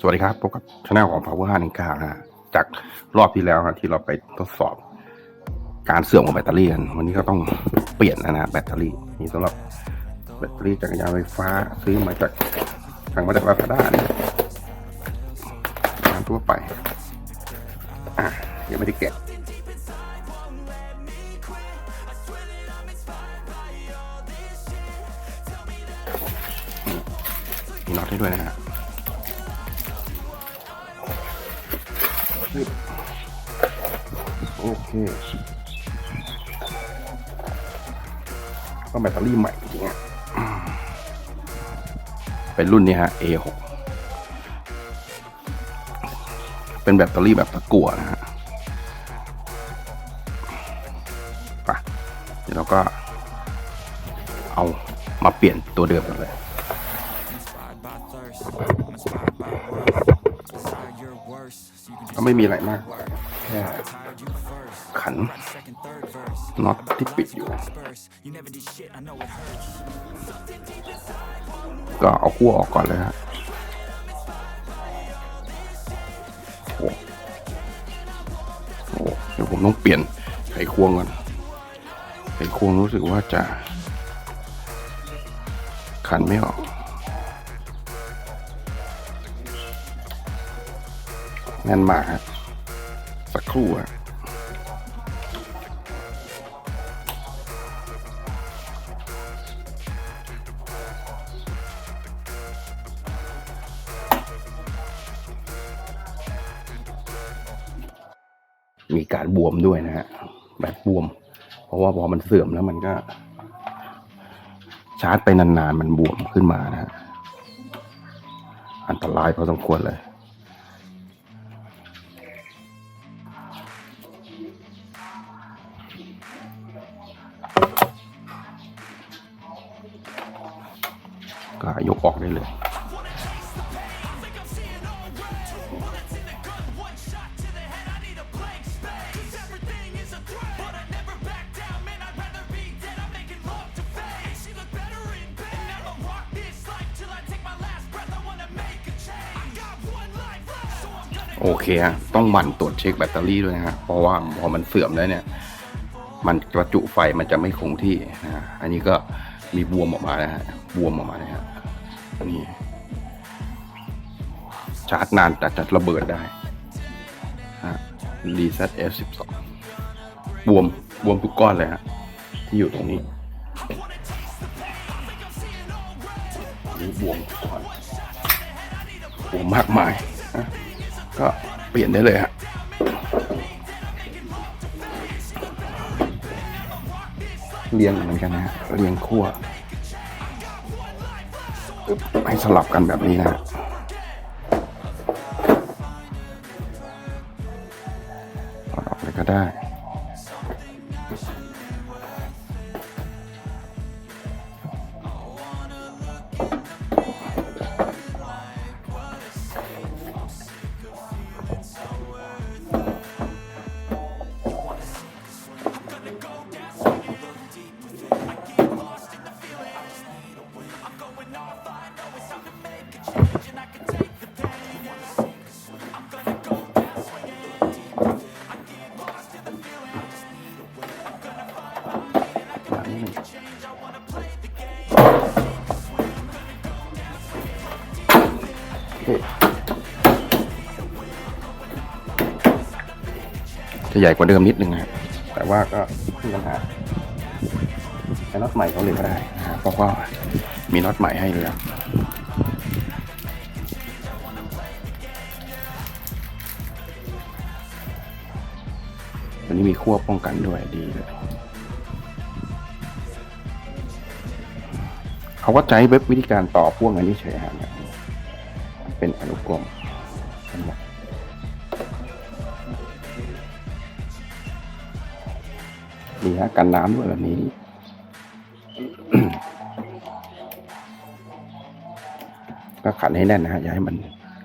สวัสดีครับพบกับช anel ของ Power 519นะฮะจากรอบที่แล้วนะที่เราไปทดสอบ การเสื่อมของแบตเตอรี่กันวันนี้ก็ต้องเปลี่ยนนะฮะแบตเตอรี่นี่สำหรับแบตเตอรี่จักรยานไฟฟ้าซื้อมาจากสั่งมาจากลาซาด้านี่ยงานทั่วไปอะยังไม่ได้แกะนี่มีน็อตให้ด้วยนะฮะ โอเคก็แบตเตอรี่ใหม่จริงๆเป็นรุ่นนี้ฮะ A6 เป็นแบตเตอรี่แบบตะกั่วนะฮะไปเดี๋ยวเราก็เอามาเปลี่ยนตัวเดิมกันเลยก็ไม่มีอะไรมากแค่ ขันน็อตที่ปิดอยู่ ก็เอาขั้วออกก่อนเลยฮะโอ้โหเดี๋ยวผมต้องเปลี่ยนไขควงก่อนไขควงรู้สึกว่าจะขันไม่ออกแน่นมากฮะสักครู่ฮะ การบวมด้วยนะฮะแบบบวม เพราะว่าพอมันเสื่อมแล้วมันก็ ชาร์จไปนานๆมันบวมขึ้นมานะฮะอันตรายพอสมควรเลยก็ยกออกได้เลย โอเคฮะต้องหมั่นตรวจเช็คแบตเตอรี่ด้วยนะฮะเพราะว่าพอมันเสื่อมแล้วเนี่ย มันประจุไฟมันจะไม่คงที่นะฮะอันนี้ก็มีบวมออกมานะฮะบวมออกมานะฮะนี่ชาร์จนานแต่จะระเบิดได้ฮะ Reset F12 บวมบวมทุกก้อนเลยฮะที่อยู่ตรงนี้นี่บวมทุกก้อนบวมมากมายนะ ลี่ยนได้เลยฮะเรียงเหมือนกันนะฮะเรียงขั้วให้สลับกันแบบนี้นะฮะถออกเลยก็ได้ จะใหญ่กว่าเดิมนิดนึงนะฮะแต่ว่าก็ไม่มีปัญหาใช้น็อตใหม่เขาเลยก็ได้เพราะว่ามีน็อตใหม่ให้เลยครับวันนี้มีขั้วป้องกันด้วยดีเลยเขาก็ใช้เว็บวิธีการต่อพ่วงอันนี้เฉยฮะเนี่ยเป็นอนุกรมทั้งหมด นี่ฮะกันน้ำด้วยแบบนี้ ก็ขันให้แน่นนะฮะอย่าให้มัน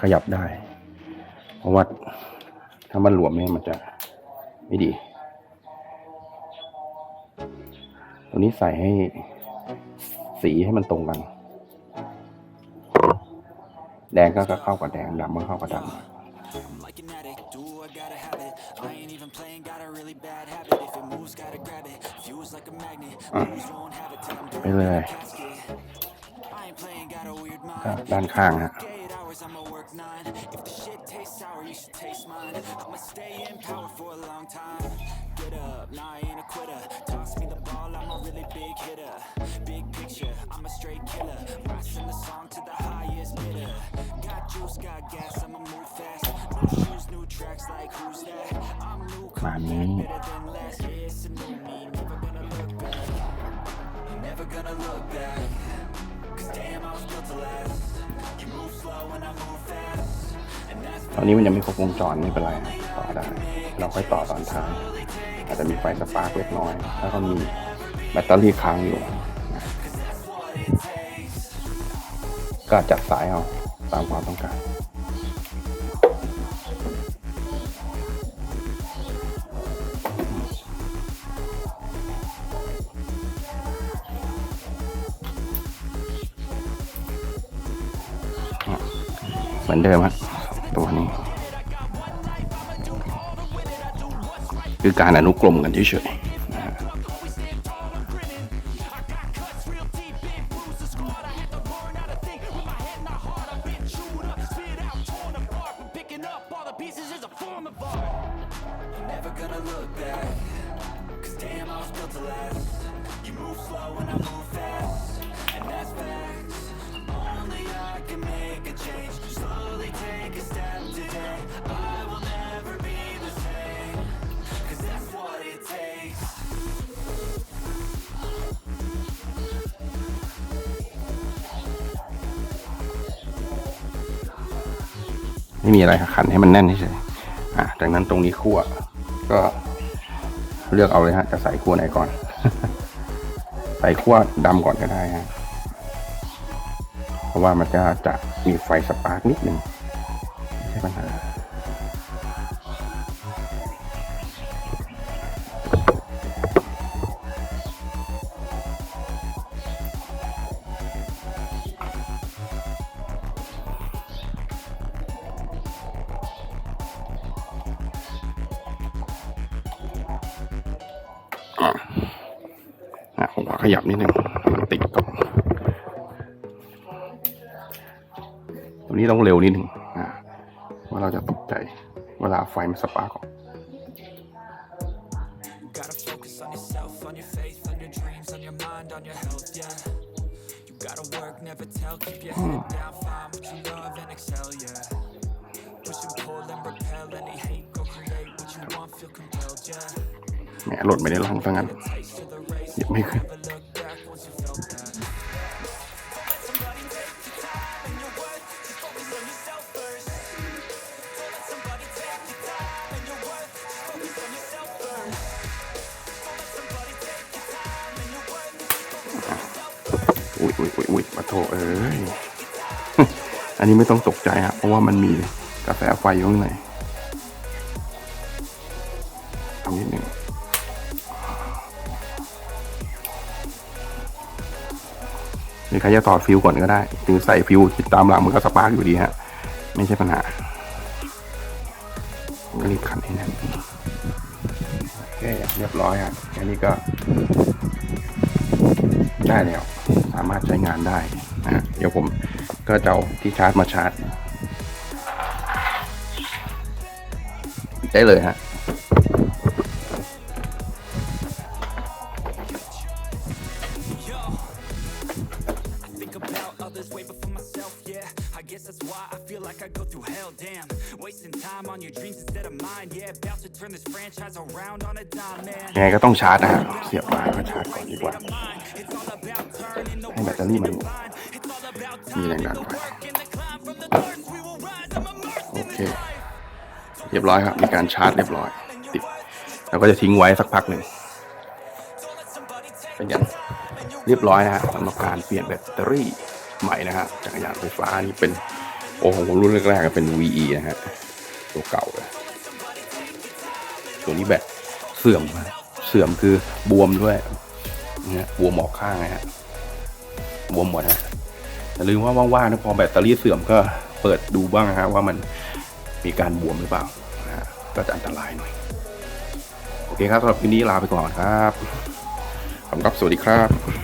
ขยับได้ เพราะว่าถ้ามันหลวมเนี่ยมันจะไม่ดีตัวนี้ใส่ให้สีให้มันตรงกัน แดงก็เข้ากับแดงดำก็เข้ากับด I'm really bad habit. If it moves, gotta grab it. Fuse like a magnet, lose won't have it till I'm ำไปเลย casket. I ain't playing, got a weird ก็ mind. ด้านข้างฮะ Eight hours, I'ma work nine. If the shit tastes sour, you should taste mine. I'ma stay in power for a long time. Get up, nah, I ain't a quitter. Toss me the ball, I'm a really big hitter. Big picture, I'm a straight killer. Rising the song to the highest bidder. Got juice, got gas, I'ma move fast. New shoes, new tracks, like who's that? I'm new, ตามนี้ตอนนี้มันยังไม่ครบวงจรไม่เป็นไรต่อได้ เราค่อยต่อตอนท้ายอาจจะมีไฟสปาร์กเล็กน้อย แล้วก็มีแบตเตอรี่ค้างอยู่ ก็จัดสายเอาตามความต้องการ มือนเดิมฮะตัวนี้ คือการอนุกรมกันเฉยๆ ไม่มีอะไรขันให้มันแน่นเฉยอะจากนั้นตรงนี้คั่วก็เลือกเอาเลยฮะ จะใส่คั่วไหนก่อน ใส่คั่วดำก่อนก็ได้ฮะเพราะว่ามันจะจะมีไฟสปาร์กนิดหนึ่งไม่ใช่ปัญหา ผมขอขยับนิดนึงมันติดกล่องตรงนี้ต้องเร็วนิดนึงอะว่าเราจะตกใจ เวลาไฟมันสปาร์กออก Gotta focus on yourself, on your faith, on your dreams, on your mind, on your health, yeah. You gotta work, never tell, keep your head down, find what you love and excel, yeah. Push and pull and repel any hate, go create what you want, feel compelled, yeah. แหมหล่นไปในร่องซะงั้น หยิบไม่อุ้ยอุ้ยอุ้ยอุ้ยมาโถเอ้ย อันนี้ไม่ต้องตกใจฮะเพราะว่ามันมีกาแฟไฟอยู่ข้างใน รือใครจะต่อฟิวก่อนก็ได้ หรือใส่ฟิวติดตามหลังมันก็สปาร์กอยู่ดีฮะ ไม่ใช่ปัญหาก็รีบขันให้แน่นโอเคเรียบร้อยฮะแค่นี้ก็ ได้แล้ว สามารถใช้งานได้นะเดี๋ยวผมก็จะเอาที่ชาร์จมาชาร์จ ได้เลยฮะ guess that's why I feel like I go through hell, damn Wasting time on your dreams instead of mine Yeah, about to turn this franchise around on a dime, man ยังไงก็ต้องชาร์จนะเสียบมาก็ชาร์จก่อนดีกว่า ให้แบตเตอรี่มันมีแรงดันไปโอเค เรียบร้อยครับ มีการชาร์จเรียบร้อย ติด แล้วก็จะทิ้งไว้สักพักหนึ่ง เป็นอย่างเรียบร้อยนะฮะสำหรับการเปลี่ยนแบตเตอรี่ ใหม่นะฮะจักรยานไฟฟ้านี่เป็นโอ้ของผมรุ่นแรกๆก็เป็น VE นะฮะตัวเก่าเลยตัวนี้แบตเสื่อมฮะเสื่อมคือบวมด้วยเนี่ยบวมออกข้างนะฮะบวมหมดฮะอย่าลืมว่าว่างๆนะพอแบตเตอรี่เสื่อมก็เปิดดูบ้างนะฮะว่ามันมีการบวมหรือเปล่านะฮะก็จะอันตรายหน่อย โอเคครับสำหรับวันนี้ลาไปก่อนครับขอบคุณครับ สวัสดีครับ